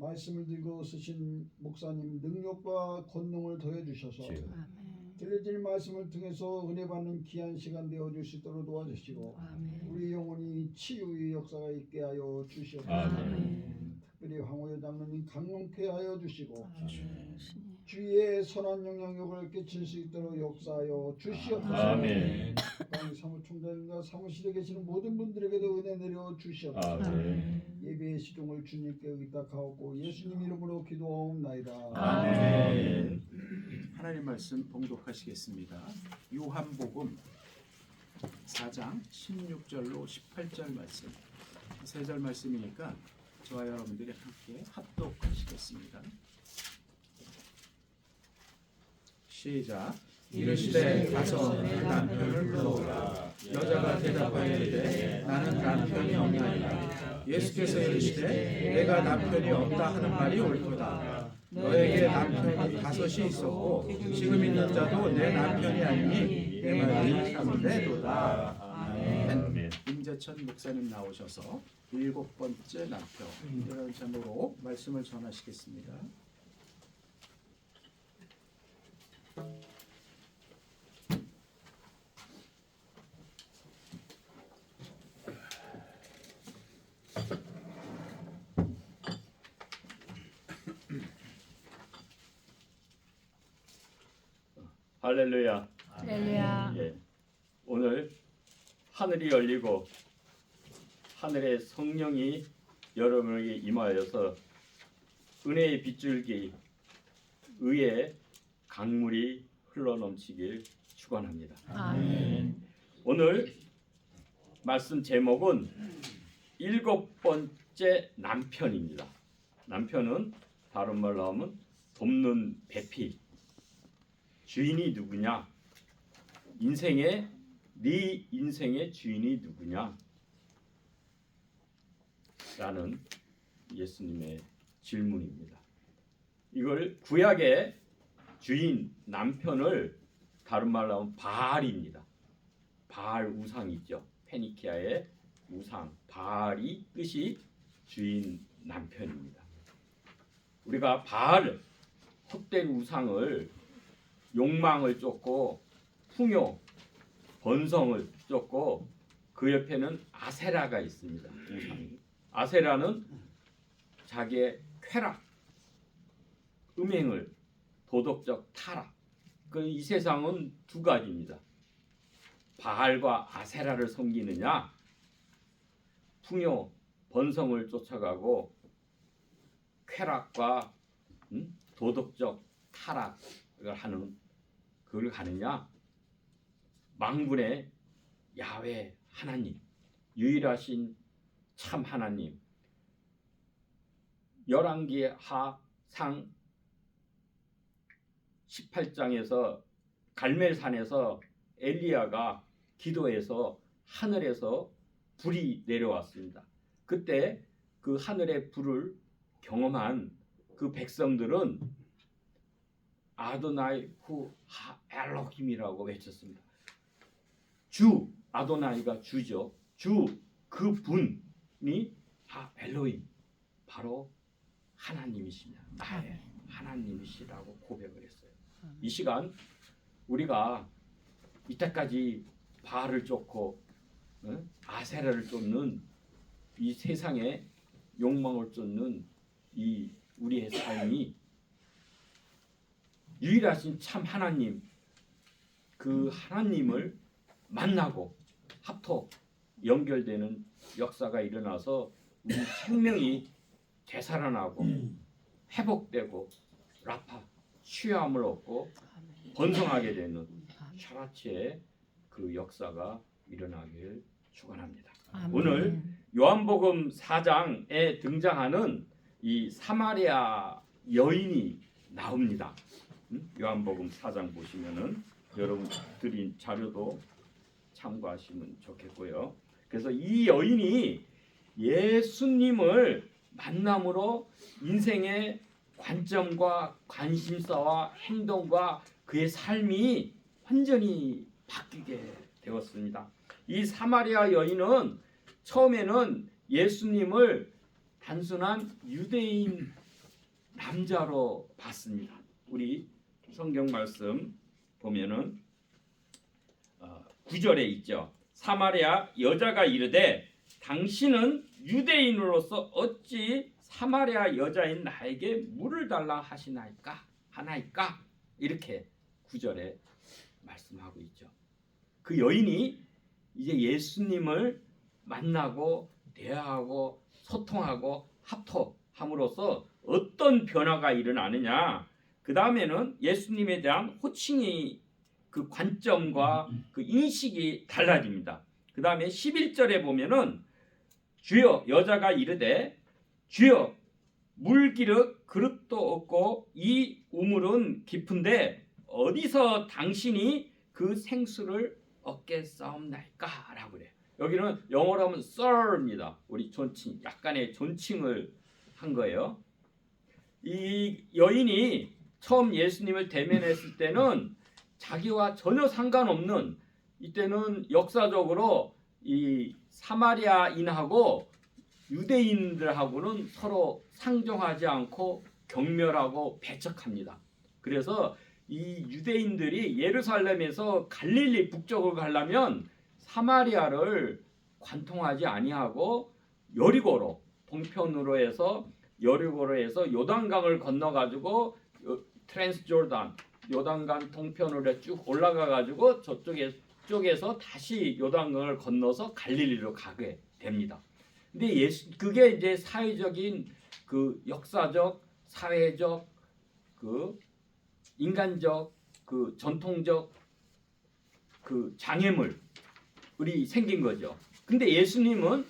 말씀을 들고 쓰신 목사님 능력과 권능을 더해 주셔서. 아멘. 들려질 말씀을 통해서 은혜 받는 귀한 시간 되어 줄 수 있도록 도와주시고 아멘. 우리 영혼이 치유의 역사가 있게 하여 주시옵소서. 아멘. 특별히 황호여 장로님 강론케 하여 주시고 아멘. 주위에 선한 영향력을 끼칠 수 있도록 역사하여 주시옵소서. 아멘. 강 사무총장과 사무실에 계시는 모든 분들에게도 은혜 내려 주시옵소서. 아멘. 예배의 시종을 주님께 의탁하옵고 예수님 이름으로 기도하옵나이다. 아멘. 하나님 말씀 봉독하시겠습니다. 요한복음 4장 16절로 18절 말씀. 세 절 말씀이니까 저와 여러분들이 함께 합독하시겠습니다. 시작. 이르시되 가서 내 남편을 불러오라. 여자가 대답하였되 나는 남편이 없나이다. 예수께서 이르시되 내가 남편이 없다 하는 말이 옳도다. 너에게 남편이 다섯이 있었고 지금 있는 자도 내 남편이 아니니 내 말이 참되도다. 아멘. 임재천 목사님 나오셔서 일곱 번째 남편 이런 제목으로 말씀을 전하시겠습니다. 할렐루야. 할렐루야. 예. 오늘 하늘이 열리고 하늘의 성령이 여러분에게 임하여서 은혜의 빗줄기 의의 강물이 흘러넘치길 축원합니다. 아멘. 오늘 말씀 제목은 일곱 번째 남편입니다. 남편은 다른 말로 하면 돕는 배필. 주인이 누구냐? 인생의 네 인생의 주인이 누구냐? 라는 예수님의 질문입니다. 이걸 구약의 주인 남편을 다른 말로 하면 바알입니다. 바알 우상 있죠. 페니키아의 우상 바알이 뜻이 주인 남편입니다. 우리가 바알 헛된 우상을 욕망을 쫓고 풍요 번성을 쫓고 그 옆에는 아세라가 있습니다. 우상이 아세라는 자기의 쾌락, 음행을 도덕적 타락. 그이 세상은 두 가지입니다. 바알과 아세라를 섬기느냐 풍요 번성을 쫓아가고 쾌락과 음? 도덕적 타락을 하는 그걸 가느냐 망군의 야외 하나님 유일하신 참 하나님 열왕기 하상 18장에서 갈멜산에서 엘리야가 기도해서 하늘에서 불이 내려왔습니다. 그때 그 하늘의 불을 경험한 그 백성들은 아도나이 후하 엘로힘이라고 외쳤습니다. 주 아도나이가 주죠. 주 그 분이 하 엘로힘 바로 하나님이시냐 나의 하나님이시라고 고백을 했어요. 이 시간 우리가 이때까지 바알을 쫓고 어? 아세라를 쫓는 이 세상의 욕망을 쫓는 이 우리의 삶이 유일하신 참 하나님 그 하나님을 만나고 합터 연결되는 역사가 일어나서 우리 생명이 되살아나고 회복되고 라파 취함을 얻고 번성하게 되는 샤라치의 그 역사가 일어나길 축원합니다. 오늘 요한복음 4장에 등장하는 이 사마리아 여인이 나옵니다. 음? 요한복음 4장 보시면은 여러분들이 자료도 참고하시면 좋겠고요. 그래서 이 여인이 예수님을 만남으로 인생의 관점과 관심사와 행동과 그의 삶이 완전히 바뀌게 되었습니다. 이 사마리아 여인은 처음에는 예수님을 단순한 유대인 남자로 봤습니다. 우리 성경 말씀 보면은 어, 9절에 있죠. 사마리아 여자가 이르되 당신은 유대인으로서 어찌 사마리아 여자인 나에게 물을 달라 하시나이까 하나이까 이렇게 9절에 말씀하고 있죠. 그 여인이 이제 예수님을 만나고 대화하고 소통하고 합통함으로써 어떤 변화가 일어나느냐? 그 다음에는 예수님에 대한 호칭이 그 관점과 그 인식이 달라집니다. 그 다음에 11절에 보면은 주여 여자가 이르되 주여 물기르 그릇도 없고 이 우물은 깊은데 어디서 당신이 그 생수를 얻게 싸움날까라고 그래요. 여기는 영어로 하면 sir입니다. 우리 존칭 약간의 존칭을 한 거예요. 이 여인이 처음 예수님을 대면했을 때는 자기와 전혀 상관없는 이때는 역사적으로 이 사마리아인하고 유대인들하고는 서로 상종하지 않고 경멸하고 배척합니다. 그래서 이 유대인들이 예루살렘에서 갈릴리 북쪽을 가려면 사마리아를 관통하지 아니하고 여리고로 동편으로 해서 여리고로 해서 요단강을 건너 가지고 트랜스조단 요단강 동편으로 쭉 올라가 가지고 저쪽에 쪽에서 다시 요단강을 건너서 갈릴리로 가게 됩니다. 근데 예수 그게 이제 사회적인 그 역사적 사회적 그 인간적 그 전통적 그 장애물이 생긴 거죠. 근데 예수님은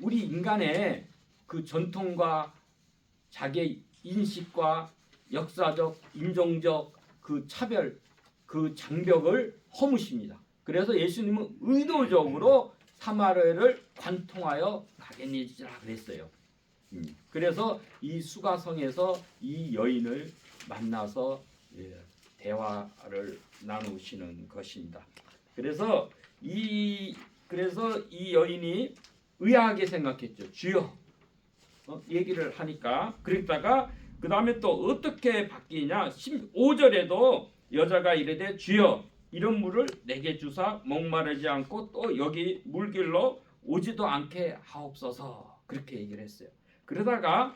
우리 인간의 그 전통과 자기 인식과 역사적 인종적 그 차별 그 장벽을 허무십니다. 그래서 예수님은 의도적으로 사마리아를 관통하여 가겠니라 그랬어요. 음, 그래서 이 수가성에서 이 여인을 만나서 예, 대화를 나누시는 것입니다. 그래서 이 그래서 이 여인이 의아하게 생각했죠. 주여 어, 얘기를 하니까 그랬다가 그 다음에 또 어떻게 바뀌냐 15절에도 여자가 이르되 주여 이런 물을 내게 주사 목마르지 않고 또 여기 물길로 오지도 않게 하옵소서 그렇게 얘기를 했어요. 그러다가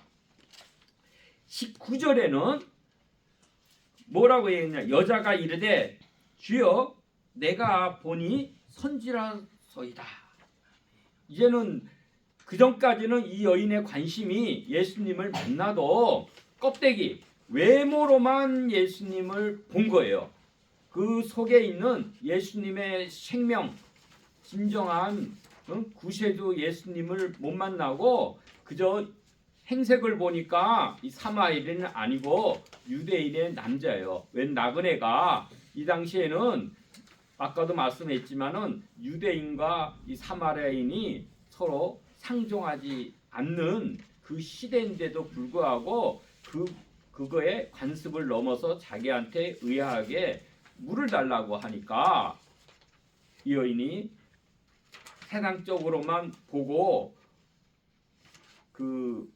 19절에는 뭐라고 얘기했냐 여자가 이르되 주여 내가 보니 선지라서이다. 이제는 그 전까지는 이 여인의 관심이 예수님을 만나도 껍데기 외모로만 예수님을 본 거예요. 그 속에 있는 예수님의 생명, 진정한 어? 구세주 예수님을 못 만나고 그저 행색을 보니까 이 사마리아인은 아니고 유대인의 남자예요. 웬 나그네가 이 당시에는 아까도 말씀했지만은 유대인과 이 사마리아인이 서로 상종하지 않는 그 시대인데도 불구하고 그 그거에 관습을 넘어서 자기한테 의아하게 물을 달라고 하니까 이 여인이 세상적으로만 보고 그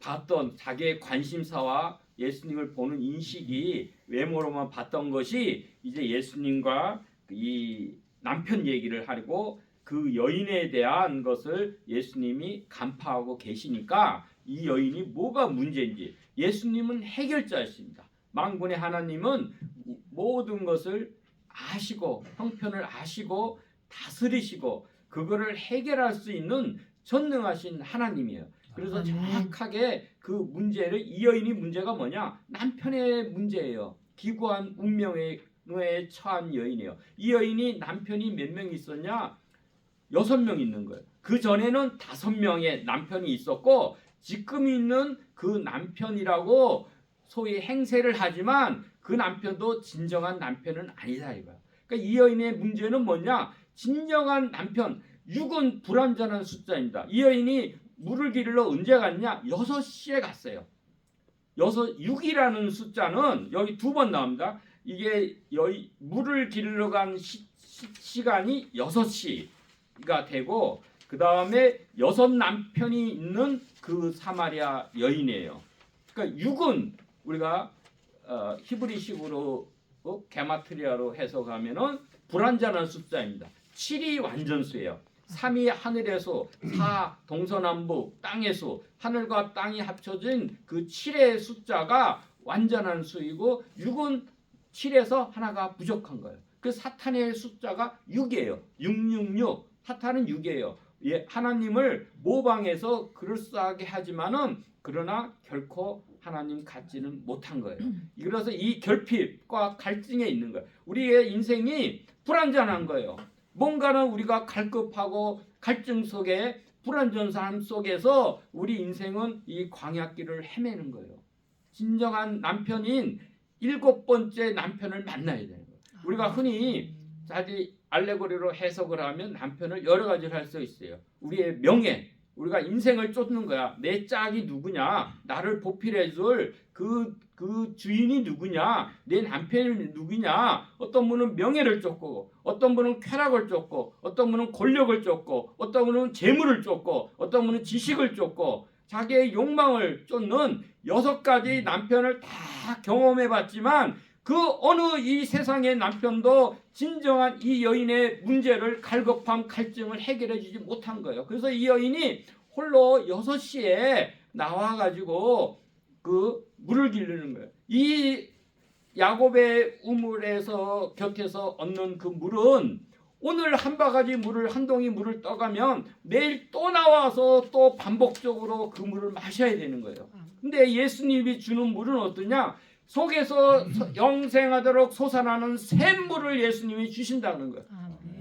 봤던 자기의 관심사와 예수님을 보는 인식이 외모로만 봤던 것이 이제 예수님과 이 남편 얘기를 하고 그 여인에 대한 것을 예수님이 간파하고 계시니까 이 여인이 뭐가 문제인지 예수님은 해결자이십니다. 만군의 하나님은 모든 것을 아시고 형편을 아시고 다스리시고 그거를 해결할 수 있는 전능하신 하나님이에요. 그래서. 정확하게 그 문제를 이 여인이 문제가 뭐냐? 남편의 문제예요. 기구한 운명에 처한 여인이에요. 이 여인이 남편이 몇 명 있었냐? 여섯 명 있는 거예요. 그 전에는 다섯 명의 남편이 있었고 지금 있는 그 남편이라고 소위 행세를 하지만 그 남편도 진정한 남편은 아니다 이거야. 그러니까 이 여인의 문제는 뭐냐? 진정한 남편, 6은 불완전한 숫자입니다. 이 여인이 물을 기르러 언제 갔냐? 6시에 갔어요. 여섯 6이라는 숫자는 여기 두 번 나옵니다. 이게 여기 물을 기르러 간 시, 시, 간이 6시가 되고 그 다음에 여섯 남편이 있는 그 사마리아 여인이에요. 그러니까 그러니까 육은 우리가 어, 히브리식으로 어, 게마트리아로 해석하면은 불완전한 숫자입니다. 7이 완전수예요. 3이 하늘의 수, 4 동서남북 수, 하늘과 땅이 합쳐진 그 7의 숫자가 완전한 수이고 6은 7에서 하나가 부족한 거예요. 그 사탄의 숫자가 6이에요. 666. 사탄은 6이에요. 예, 하나님을 모방해서 그럴싸하게 하지만은 그러나 결코 하나님 같지는 못한 거예요. 그래서 이 결핍과 갈증에 있는 거예요. 우리의 인생이 불완전한 거예요. 뭔가는 우리가 갈급하고 갈증 속에 불완전함 속에서 우리 인생은 이 광야길을 헤매는 거예요. 진정한 남편인 일곱 번째 남편을 만나야 되는 거예요. 우리가 흔히 자기 알레고리로 해석을 하면 남편을 여러 가지를 할 수 있어요. 우리의 명예, 우리가 인생을 쫓는 거야. 내 짝이 누구냐? 나를 보필해줄 그, 그 주인이 누구냐? 내 남편이 누구냐? 어떤 분은 명예를 쫓고, 어떤 분은 쾌락을 쫓고, 어떤 분은 권력을 쫓고, 어떤 분은 재물을 쫓고, 어떤 분은 지식을 쫓고, 자기의 욕망을 쫓는 여섯 가지 남편을 다 경험해 봤지만 그 어느 이 세상의 남편도 진정한 이 여인의 문제를 갈급함 갈증을 해결해 주지 못한 거예요. 그래서 이 여인이 홀로 여섯 시에 나와 가지고 그 물을 기르는 거예요. 이 야곱의 우물에서 곁에서 얻는 그 물은 오늘 한 바가지 물을 한 동이 물을 떠가면 내일 또 나와서 또 반복적으로 그 물을 마셔야 되는 거예요. 근데 예수님이 주는 물은 어떠냐? 속에서 서- 영생하도록 솟아나는 샘물을 예수님이 주신다는 거예요.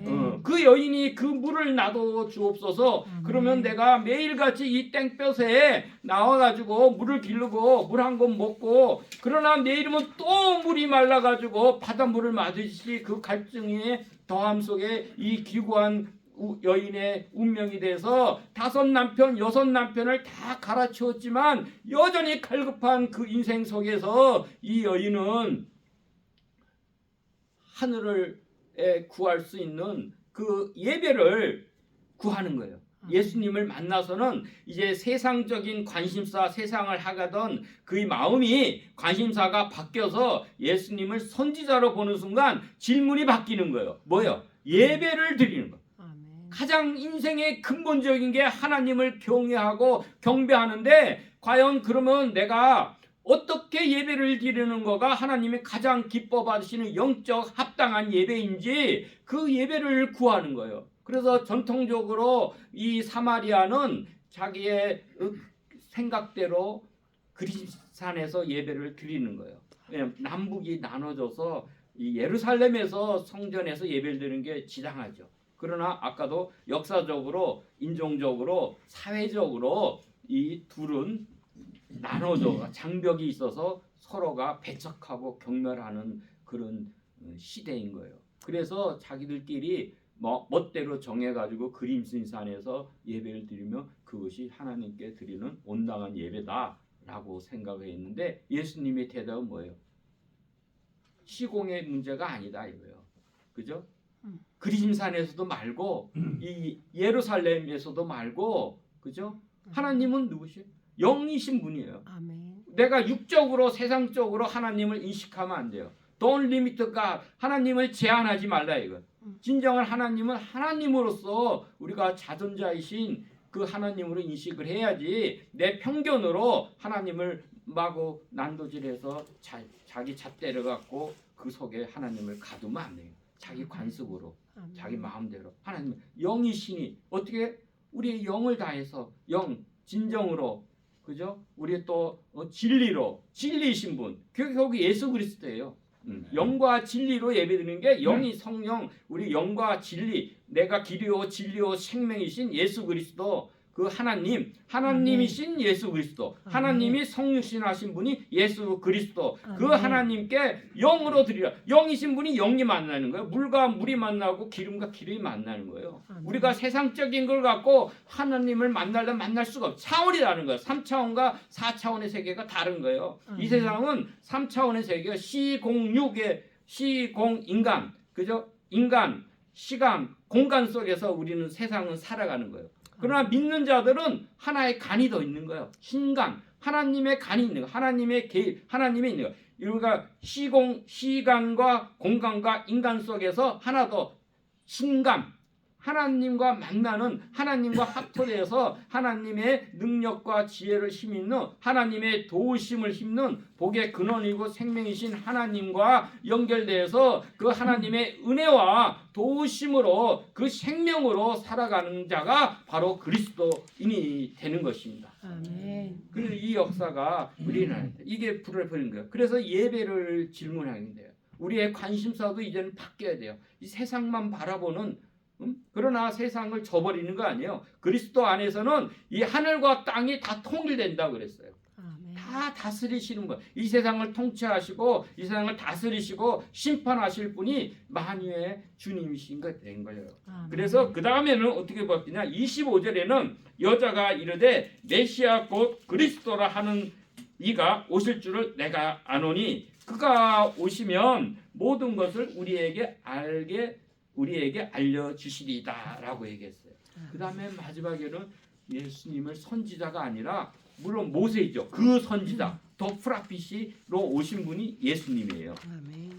어, 그 여인이 그 물을 나도 주옵소서. 그러면 내가 매일같이 이 땡볕에 나와가지고 물을 기르고 물한번 먹고 그러나 내일이면 또 물이 말라가지고 바닷물을 맞으시 그 갈증의 더함 속에 이 기구한 우- 여인의 운명이 돼서 다섯 남편, 여섯 남편을 다 갈아치웠지만 여전히 갈급한 그 인생 속에서 이 여인은 하늘을 에 구할 수 있는 그 예배를 구하는 거예요. 예수님을 만나서는 이제 세상적인 관심사, 세상을 하가던 그의 마음이 관심사가 바뀌어서 예수님을 선지자로 보는 순간 질문이 바뀌는 거예요. 뭐요? 예배를 드리는 거. 가장 인생의 근본적인 게 하나님을 경외하고 경배하는데 과연 그러면 내가 어떻게 예배를 드리는 거가 하나님이 가장 기뻐 받으시는 영적 합당한 예배인지 그 예배를 구하는 거예요. 그래서 전통적으로 이 사마리아는 자기의 생각대로 그리산에서 예배를 드리는 거예요. 왜냐하면 남북이 나눠져서 이 예루살렘에서 성전에서 예배를 드리는 게 지당하죠. 그러나 아까도 역사적으로 인종적으로 사회적으로 이 둘은 나눠져 장벽이 있어서 서로가 배척하고 경멸하는 그런 어, 시대인 거예요. 그래서 자기들끼리 뭐 멋대로 정해가지고 그림신산에서 예배를 드리며 그것이 하나님께 드리는 온당한 예배다라고 생각했는데 예수님의 대답은 뭐예요? 시공의 문제가 아니다 이거예요. 그죠? 음. 그림산에서도 말고 이 예루살렘에서도 말고 그죠? 하나님은 누구시? 영이신 분이에요. 아멘. 내가 육적으로 세상적으로 하나님을 인식하면 안 돼요. Don't limit God. 하나님을 제한하지 말라 이거. 음. 진정한 하나님은 하나님으로서 우리가 자존자이신 그 하나님으로 인식을 해야지 내 편견으로 하나님을 마구 난도질해서 자, 자기 잣대를 갖고 그 속에 하나님을 가두면 안 돼요. 자기 관습으로. 아멘. 자기 마음대로 하나님 영이시니 어떻게 우리의 영을 다해서 영 진정으로 그죠? 우리 또 어, 진리로 진리이신 분 그게 결국 예수 그리스도예요. 음, 영과 진리로 예배드리는 게 영이 성령 우리 영과 진리 내가 길이요 진리요 생명이신 예수 그리스도 그 하나님 하나님이신 예수 그리스도. 하나님이 성육신하신 분이 예수 그리스도. 그. 하나님께 영으로 드리라. 영이신 분이 영이 만나는 거예요. 물과 물이 만나고 기름과 기름이 만나는 거예요. 우리가 세상적인 걸 갖고 하나님을 만나려면 만날 수가 없어 차원이 다른 거예요. 3차원과 4차원의 세계가 다른 거예요. 이. 세상은 3차원의 세계가 시공육의 시공인간. 그죠? 인간 시간 공간 속에서 우리는 세상은 살아가는 거예요 그러나 믿는 자들은 하나의 간이 더 있는 거예요. 신간, 하나님의 간이 있는 거, 하나님의 개, 하나님의 있는 거. 우리가 시공 시간과 공간과 인간 속에서 하나 더 신감 하나님과 만나는 하나님과 합토돼서 하나님의 능력과 지혜를 힘입는 하나님의 도우심을 힘는 복의 근원이고 생명이신 하나님과 연결돼서 그 하나님의 은혜와 도우심으로 그 생명으로 살아가는 자가 바로 그리스도인이 되는 것입니다. 아멘. 그래서 이 역사가 우리는 이게 불을 버린 거예요. 그래서 예배를 질문하게 돼요. 우리의 관심사도 이제는 바뀌어야 돼요. 이 세상만 바라보는 음? 그러나 세상을 저버리는 거 아니에요. 그리스도 안에서는 이 하늘과 땅이 다 통일된다 그랬어요. 다 다스리시는 거. 이 세상을 통치하시고 이 세상을 다스리시고 심판하실 분이 만유의 주님이신 것된 거예요. 아멘. 그래서 그 다음에는 어떻게 바뀌냐? 25절에는 여자가 이르되 메시아 곧 그리스도라 하는 이가 오실 줄을 내가 아노니 그가 오시면 모든 것을 우리에게 알게 우리에게 알려 주시리다라고 얘기했어요. 그 다음에 마지막에는 예수님을 선지자가 아니라 물론 모세이죠. 그 선지자 더 프라피시로 오신 분이 예수님이에요.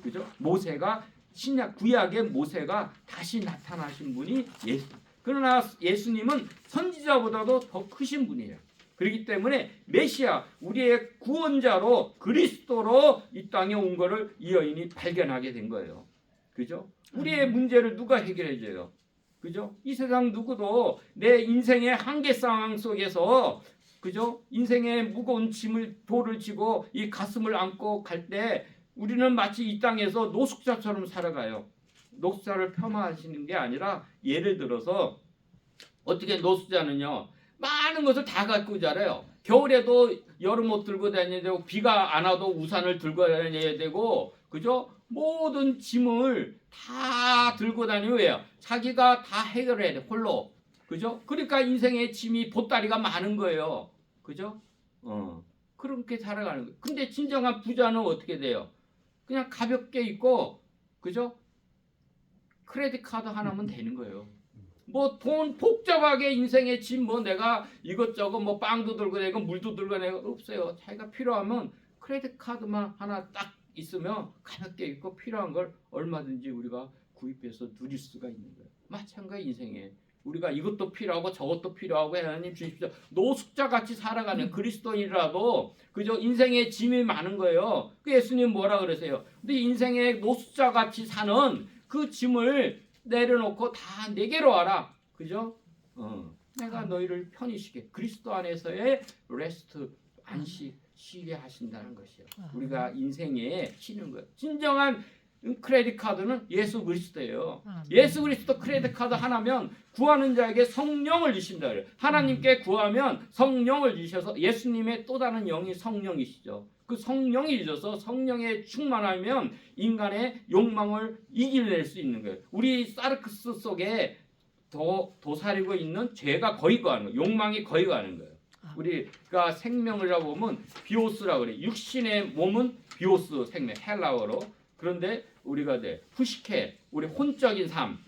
그죠? 모세가 신약 구약의 모세가 다시 나타나신 분이 예수. 그러나 예수님은 선지자보다도 더 크신 분이에요. 그렇기 때문에 메시아 우리의 구원자로 그리스도로 이 땅에 온 거를 이 여인이 발견하게 된 거예요. 그죠? 우리의 문제를 누가 해결해 줘요? 그죠? 이 세상 누구도 내 인생의 한계 상황 속에서 그죠? 인생의 무거운 짐을 돌을 지고 이 가슴을 안고 갈 때 우리는 마치 이 땅에서 노숙자처럼 살아가요. 노숙자를 폄하하시는 게 아니라 예를 들어서 어떻게 노숙자는요 많은 것을 다 갖고 자라요. 겨울에도 여름 옷 들고 다녀야 되고 비가 안 와도 우산을 들고 다녀야 되고 그죠? 모든 짐을 다 들고 다니고 왜요? 자기가 다 해결해야 돼 홀로 그죠? 그러니까 인생의 짐이 보따리가 많은 거예요. 그죠? 어 그렇게 살아가는 거예요. 근데 진정한 부자는 어떻게 돼요? 그냥 가볍게 입고 그죠? 크레딧 카드 하나면 되는 거예요. 뭐 돈 복잡하게 인생의 짐 뭐 내가 이것저것 뭐 빵도 들고 내고 물도 들고 내고 없어요. 자기가 필요하면 크레딧 카드만 하나 딱 있으면 가볍게 입고 필요한 걸 얼마든지 우리가 구입해서 누릴 수가 있는 거예요. 마찬가지 인생에 우리가 이것도 필요하고 저것도 필요하고 하나님 주십시오. 노숙자 같이 살아가는 그리스도인이라도 그저 인생에 짐이 많은 거예요. 그 예수님 뭐라 그러세요? 근데 인생에 노숙자 같이 사는 그 짐을 내려놓고 다 내게로 와라. 그죠? 어. 내가 너희를 편히 쉬게 그리스도 안에서의 레스트 안식 쉬게 하신다는 것이요. 우리가 인생에 쉬는 거예요. 진정한 크레딧 카드는 예수 그리스도예요. 아멘. 예수 그리스도 크레딧 카드 하나면 구하는 자에게 성령을 주신다 그래요. 하나님께 구하면 성령을 주셔서 예수님의 또 다른 영이 성령이시죠. 그 성령이 주셔서 성령에 충만하면 인간의 욕망을 이겨낼 수 있는 거예요. 우리 사르크스 속에 도, 도사리고 있는 죄가 거의 가는 거예요. 욕망이 거의 가는 거예요. 우리가 생명이라고 보면 비오스라고 그래. 육신의 몸은 비오스 생명 헬라어로. 그런데 우리가 돼 푸시케 우리 혼적인 삶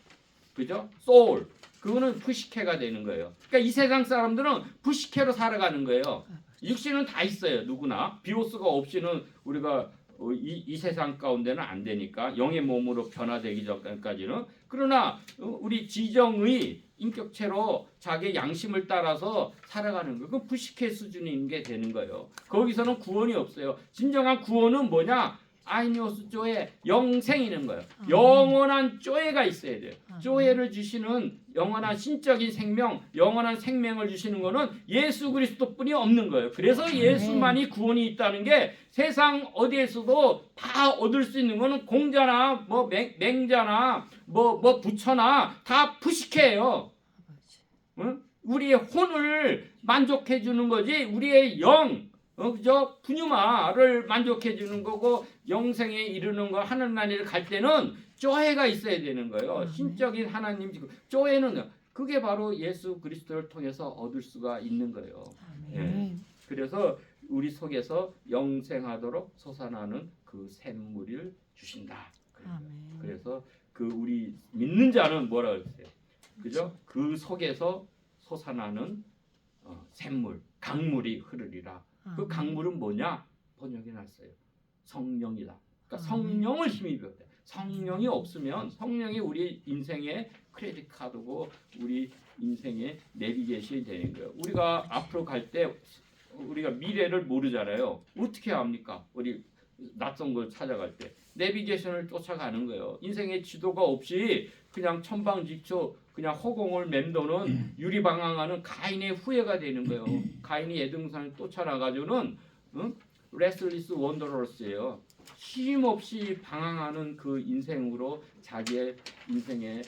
그죠? 소울 그거는 푸시케가 되는 거예요. 그러니까 이 세상 사람들은 푸시케로 살아가는 거예요. 육신은 다 있어요. 누구나 비오스가 없이는 우리가 어, 이, 이 세상 가운데는 안 되니까 영의 몸으로 변화되기 전까지는 그러나 어, 우리 지정의 인격체로 자기 양심을 따라서 살아가는 거. 그 부식회 수준인 게 되는 거예요. 거기서는 구원이 없어요. 진정한 구원은 뭐냐? 아이니오스 조에 영생이는 거예요. 아. 영원한 조에가 있어야 돼요. 아. 조에를 주시는 영원한 신적인 생명, 영원한 생명을 주시는 거는 예수 그리스도뿐이 없는 거예요. 그래서 네. 예수만이 구원이 있다는 게 세상 어디에서도 다 얻을 수 있는 거는 공자나 뭐 맹, 맹자나 뭐 뭐 부처나 다 푸시케예요. 응? 우리의 혼을 만족해 주는 거지 우리의 영 어, 그저 푸뉴마를 만족해 주는 거고 영생에 이르는 거 하늘 나라를 갈 때는 쪼해가 있어야 되는 거예요. 아멘. 신적인 하나님 지금 쪼해는 그게 바로 예수 그리스도를 통해서 얻을 수가 있는 거예요. 아멘. 그래서 우리 속에서 영생하도록 솟아나는 그 샘물을 주신다. 그래서 그 우리 믿는 자는 뭐라 그랬어요? 그죠? 그 속에서 솟아나는 어, 샘물, 강물이 흐르리라. 그 아멘. 강물은 뭐냐? 번역해 놨어요. 성령이다. 그러니까 아멘. 성령을 힘입어야 돼. 성령이 없으면 성령이 우리 인생의 크레딧 카드고 우리 인생의 내비게이션이 되는 거예요. 우리가 앞으로 갈 때 우리가 미래를 모르잖아요. 어떻게 합니까? 우리 낯선 걸 찾아갈 때 내비게이션을 쫓아가는 거예요. 인생의 지도가 없이 그냥 천방지축 그냥 허공을 맴도는 유리방황하는 가인의 후회가 되는 거예요. 가인이 에등산을 쫓아나가지고는 응? 레슬리스 원더러스예요. 쉼없이 방황하는 그 인생으로 자기의 인생의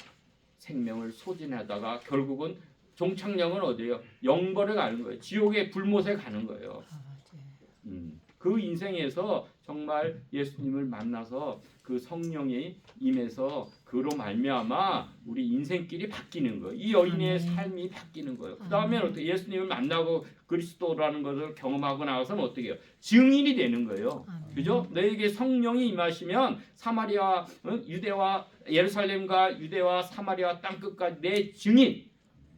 생명을 소진하다가 결국은 종착역은 어디예요? 영벌에 가는 거예요. 지옥의 불못에 가는 거예요. 아, 네. 음, 그 인생에서 정말 예수님을 만나서 그 성령이 임해서 그로 말미암아 우리 인생길이 바뀌는 거예요. 이 여인의. 삶이 바뀌는 거예요. 그 다음에. 어떻게 예수님을 만나고 그리스도라는 것을 경험하고 나서는 어떻게 해요? 증인이 되는 거예요. 그죠? 너에게 성령이 임하시면 사마리아, 어? 유대와 예루살렘과 유대와 사마리아 땅 끝까지 내 증인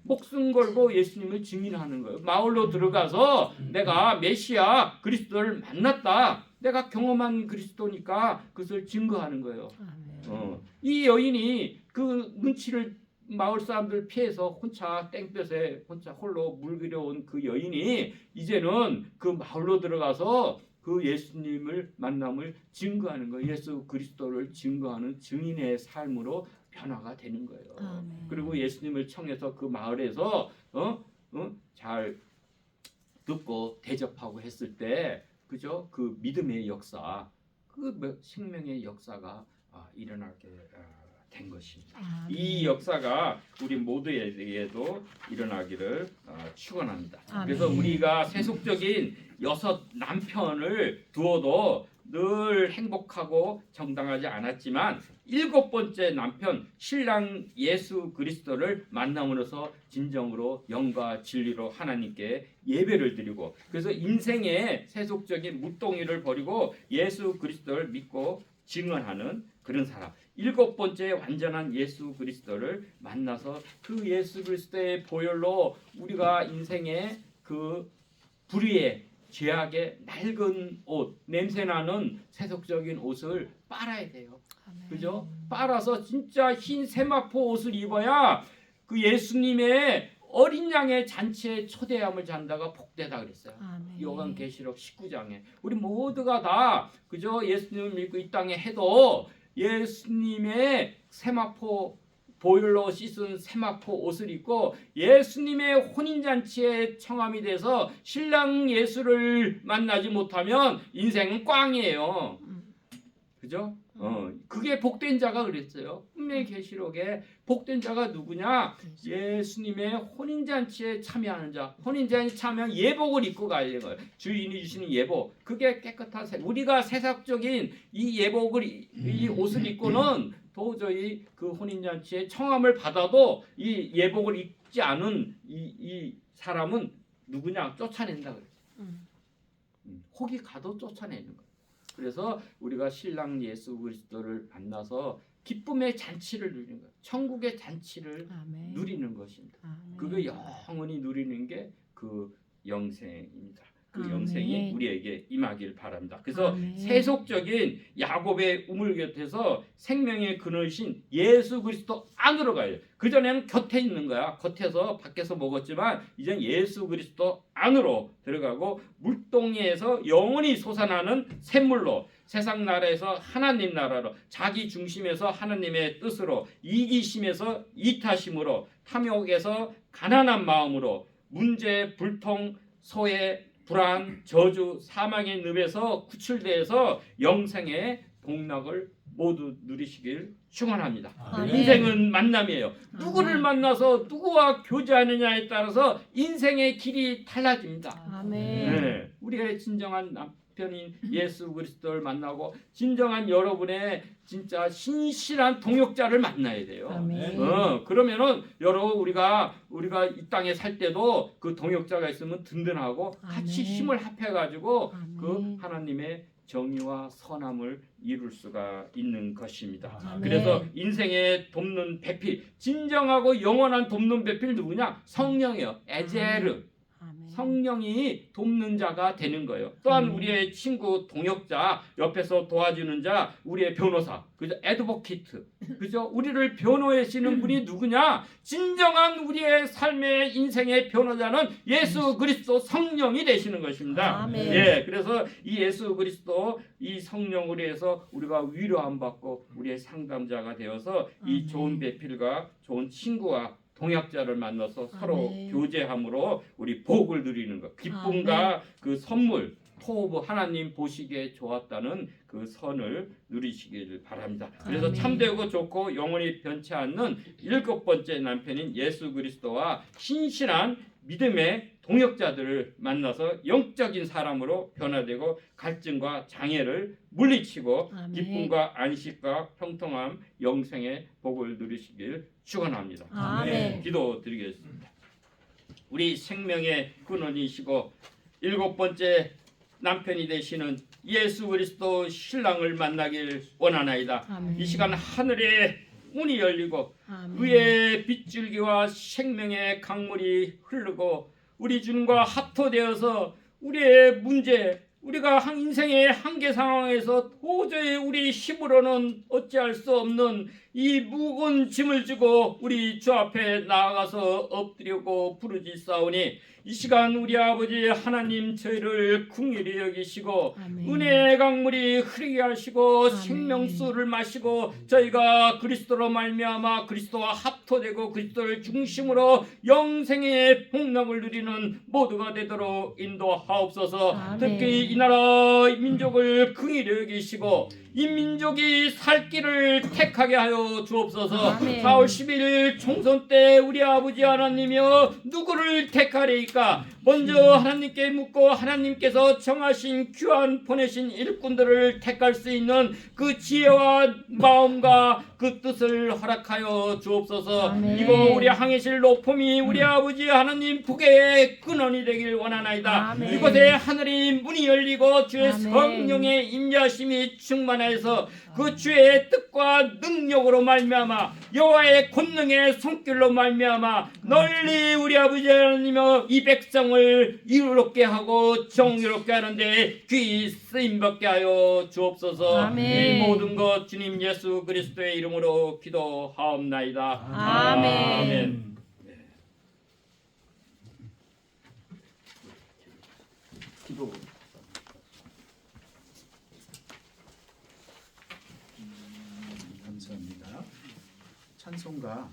목숨 걸고 예수님을 증인하는 거예요. 마을로 들어가서 내가 메시아 그리스도를 만났다. 내가 경험한 그리스도니까 그것을 증거하는 거예요. 아멘. 어. 이 여인이 그 눈치를 마을 사람들 피해서 혼자 땡볕에 혼자 홀로 물들여 온그 여인이 이제는 그 마을로 들어가서 그 예수님을 만남을 증거하는 거예요. 예수 그리스도를 증거하는 증인의 삶으로 변화가 되는 거예요. 아멘. 그리고 예수님을 청해서 그 마을에서 어? 어? 잘 듣고 대접하고 했을 때 그죠? 그 믿음의 역사, 그 뭐- 생명의 역사가 아, 일어나게 아, 된 것입니다. 아멘. 이 역사가 우리 모두에게도 일어나기를 아, 축원합니다. 아멘. 그래서 우리가 세속적인 여섯 남편을 두어도 늘 행복하고 정당하지 않았지만 일곱 번째 남편 신랑 예수 그리스도를 만남으로써 진정으로 영과 진리로 하나님께 예배를 드리고 그래서 인생의 세속적인 무동의를 버리고 예수 그리스도를 믿고 증언하는 그런 사람. 일곱 번째 완전한 예수 그리스도를 만나서 그 예수 그리스도의 보혈로 우리가 인생의 그 불의의 죄악의 낡은 옷, 냄새나는 세속적인 옷을 빨아야 돼요. 아멘. 그죠? 빨아서 진짜 흰 세마포 옷을 입어야 그 예수님의 어린 양의 잔치에 초대함을 잔다가 복되다 그랬어요. 아멘. 요한 계시록 19장에 우리 모두가 다 그저 예수님을 믿고 이 땅에 해도 예수님의 세마포 보혈로 씻은 세마포 옷을 입고 예수님의 혼인잔치에 청함이 돼서 신랑 예수를 만나지 못하면 인생은 꽝이에요. 음. 그죠? 어, 그게 복된 자가 그랬어요. 분명히 계시록에 복된 자가 누구냐? 예수님의 혼인잔치에 참여하는 자, 혼인잔치 참여한 예복을 입고 가야 거예요. 주인이 주시는 예복, 그게 깨끗한 새. 우리가 세상적인 이 예복을 이- 이 옷을 입고는 도저히 그 혼인잔치에 청함을 받아도 이 예복을 입지 않은 이, 이 사람은 누구냐? 쫓아낸다 그랬어요. 음. 음, 혹이 가도 쫓아내는 거예요. 그래서 우리가 신랑 예수 그리스도를 만나서 기쁨의 잔치를 누리는 거예요. 천국의 잔치를 아멘. 누리는 것입니다. 아멘. 그거 영원히 누리는 게 그 영생입니다. 그 아멘. 영생이 우리에게 임하길 바랍니다. 그래서 아멘. 세속적인 야곱의 우물 곁에서 생명의 근원이신 예수 그리스도 안으로 가야 돼. 그 전에는 곁에 있는 거야. 겉에서 밖에서 먹었지만 이젠 예수 그리스도 안으로 들어가고 물동이에서 영원히 솟아나는 샘물로 세상 나라에서 하나님 나라로 자기 중심에서 하나님의 뜻으로 이기심에서 이타심으로 탐욕에서 가난한 마음으로 문제 불통 소외 불안 저주 사망의 늪에서 구출돼서 영생의 복락을 모두 누리시길 축원합니다. 아멘. 인생은 만남이에요. 누구를 아멘. 만나서 누구와 교제하느냐에 따라서 인생의 길이 달라집니다. 아멘. 네, 우리의 진정한 남 편인 예수 그리스도를 만나고 진정한 여러분의 진짜 신실한 동역자를 만나야 돼요. 아멘. 어, 그러면은 여러분 우리가 우리가 이 땅에 살 때도 그 동역자가 있으면 든든하고 같이 아멘. 힘을 합해 가지고 그. 하나님의 정의와 선함을 이룰 수가 있는 것입니다. 아멘. 그래서 인생의 돕는 배필, 진정하고 영원한 돕는 배필 누구냐? 성령이요. 에제르. 성령이 돕는 자가 되는 거예요. 또한 음. 우리의 친구 동역자 옆에서 도와주는 자 우리의 변호사 그죠 에드보키트 그죠 우리를 변호하시는 분이 누구냐 진정한 우리의 삶의 인생의 변호자는 예수 그리스도 성령이 되시는 것입니다. 아멘. 예, 그래서 이 예수 그리스도 이 성령으로 해서 우리가 위로함 받고 우리의 상담자가 되어서 이. 좋은 배필과 좋은 친구와 동역자를 만나서 서로 아멘. 교제함으로 우리 복을 누리는 것, 기쁨과 그 선물, 토브 하나님 보시기에 좋았다는 그 선을 누리시기를 바랍니다. 그래서 아멘. 참되고 좋고 영원히 변치 않는 일곱 번째 남편인 예수 그리스도와 신실한 믿음의 동역자들을 만나서 영적인 사람으로 변화되고 갈증과 장애를 물리치고 아멘. 기쁨과 안식과 평통함 영생의 복을 누리시길 축원합니다. 아멘. 기도드리겠습니다. 우리 생명의 근원이시고 일곱 번째 남편이 되시는 예수 그리스도 신랑을 만나길 원하나이다. 아멘. 이 시간 하늘에 문이 열리고 아멘. 의의 빗줄기와 생명의 강물이 흐르고 우리 주님과 합토되어서 우리의 문제 우리가 한 인생의 한계 상황에서 도저히 우리 힘으로는 어찌할 수 없는 이 무거운 짐을 지고 우리 주 앞에 나아가서 엎드리고 부르짖사오니 이 시간 우리 아버지 하나님 저희를 궁일히 여기시고 아멘. 은혜의 강물이 흐르게 하시고. 생명수를 마시고 저희가 그리스도로 말미암아 그리스도와 합토되고 그리스도를 중심으로 영생의 복락을 누리는 모두가 되도록 인도하옵소서. 아멘. 특히 이 나라 민족을 긍휼히 여기시고 이 민족이 살 길을 택하게 하여 주옵소서. 아멘. 4월 11일 총선 때 우리 아버지 하나님이여 누구를 택하리이까 먼저 하나님께 묻고 하나님께서 정하신 귀한 보내신 일꾼들을 택할 수 있는 그 지혜와 마음과 그 뜻을 허락하여 주옵소서 아멘. 이거 우리 항해실 높음이 우리 아버지 하나님 북의 근원이 되길 원하나이다 아멘. 이곳에 하늘이 문이 열리고 주의 아멘. 성령의 임자심이 충만해 서 그 주의 뜻과 능력으로 말미암아 여호와의 권능의 손길로 말미암아 널리 우리 아버지 하나님여 이 백성을 이롭게 하고 정의롭게 하는데 귀 쓰임 받게 하여 주옵소서. 아멘. 이 모든 것 주님 예수 그리스도의 이름으로 기도하옵나이다. 아멘. 기도 감사합니다. 찬송가